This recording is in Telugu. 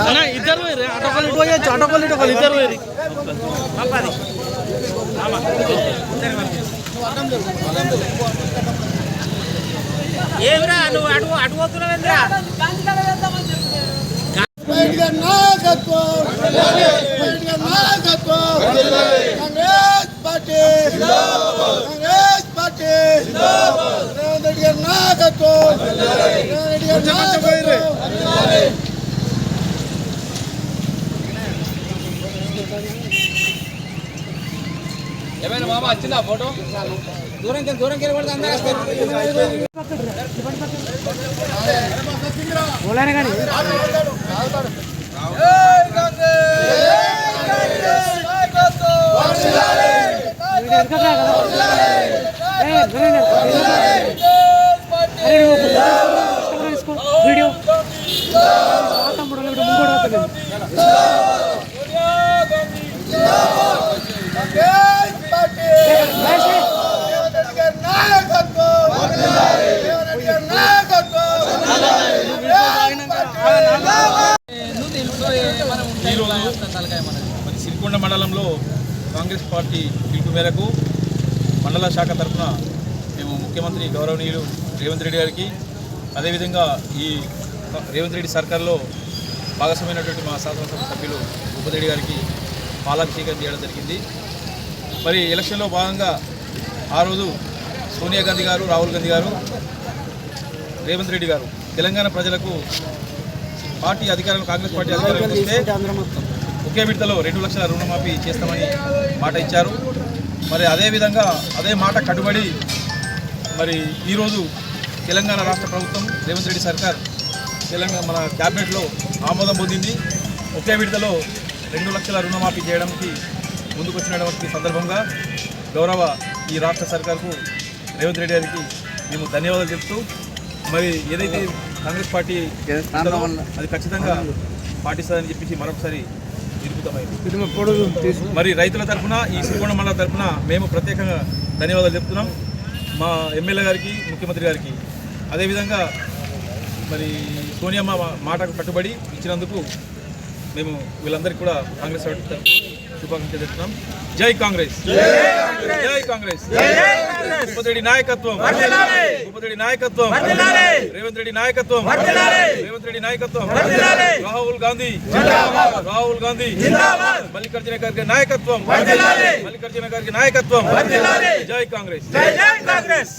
అన్న ఇద్దరు వేరు అటొకలు ఇటు పోయొచ్చు అటొకలు ఇటు ఒకరు ఇద్దరు వేరు ఏమిరా నువ్వు అటు అటు పోతున్నావేంద్రా నాయకత్వం కాంగ్రెస్ పార్టీ కాంగ్రెస్ పార్టీ రేవంత్ రెడ్డి గారి నాయకత్వం రేవంత్ రెడ్డి గారి నాయకత్వం. ఏమైనా మామ వచ్చిందా ఫోటో? దూరం దూరం కింద పడితే అందరూ కాంగ్రెస్! పార్టీ మరి సిరికొండ మండలంలో కాంగ్రెస్ పార్టీ పిలుపు మేరకు మండల శాఖ తరఫున మేము ముఖ్యమంత్రి గౌరవనీయులు రేవంత్ రెడ్డి గారికి అదేవిధంగా ఈ రేవంత్ రెడ్డి సర్కార్లో భాగస్వామైనటువంటి మా శాసనసభ సభ్యులు ఉపరెడ్డి గారికి పాలాభిషేకం చేయడం జరిగింది. మరి ఎలక్షన్లో భాగంగా ఆ రోజు సోనియా గాంధీ గారు రాహుల్ గాంధీ గారు రేవంత్ రెడ్డి గారు తెలంగాణ ప్రజలకు పార్టీ అధికారం కాంగ్రెస్ పార్టీ వస్తే ఒకే విడతలో రెండు లక్షల రుణమాఫీ చేస్తామని మాట ఇచ్చారు. మరి అదే విధంగా అదే మాట కట్టుబడి మరి ఈరోజు తెలంగాణ రాష్ట్ర ప్రభుత్వం రేవంత్ రెడ్డి సర్కార్ తెలంగాణ మన క్యాబినెట్లో ఆమోదం పొందింది. ఒకే విడతలో రెండు లక్షల రుణమాఫీ చేయడానికి ముందుకొచ్చినటువంటి సందర్భంగా గౌరవ ఈ రాష్ట్ర సర్కార్కు రేవంత్ రెడ్డి గారికి మేము ధన్యవాదాలు చెప్తూ మరి ఏదైతే కాంగ్రెస్ పార్టీ అది ఖచ్చితంగా పాటిస్తుందని చెప్పేసి మరొకసారి మరి రైతుల తరఫున ఈ సిరికొండ మండల తరఫున మేము ప్రత్యేకంగా ధన్యవాదాలు చెప్తున్నాం. మా ఎమ్మెల్యే గారికి ముఖ్యమంత్రి గారికి. అదేవిధంగా మరి సోనియమ్మ మాటకు కట్టుబడి ఇచ్చినందుకు మేము వీళ్ళందరికీ కూడా కాంగ్రెస్ పార్టీ శుభాకాంక్షలు చెప్తున్నాం జై కాంగ్రెస్. జై కాంగ్రెస్. ఉపరెడ్డి నాయకత్వం. ఉపరెడ్డి నాయకత్వం. రేవంత్ రెడ్డి నాయకత్వం. రేవంత్ రెడ్డి నాయకత్వం. రాహుల్ గాంధీ. రాహుల్ గాంధీ. మల్లికార్జున గారికి నాయకత్వం. మల్లికార్జున గారికి నాయకత్వం. జై కాంగ్రెస్. జై కాంగ్రెస్.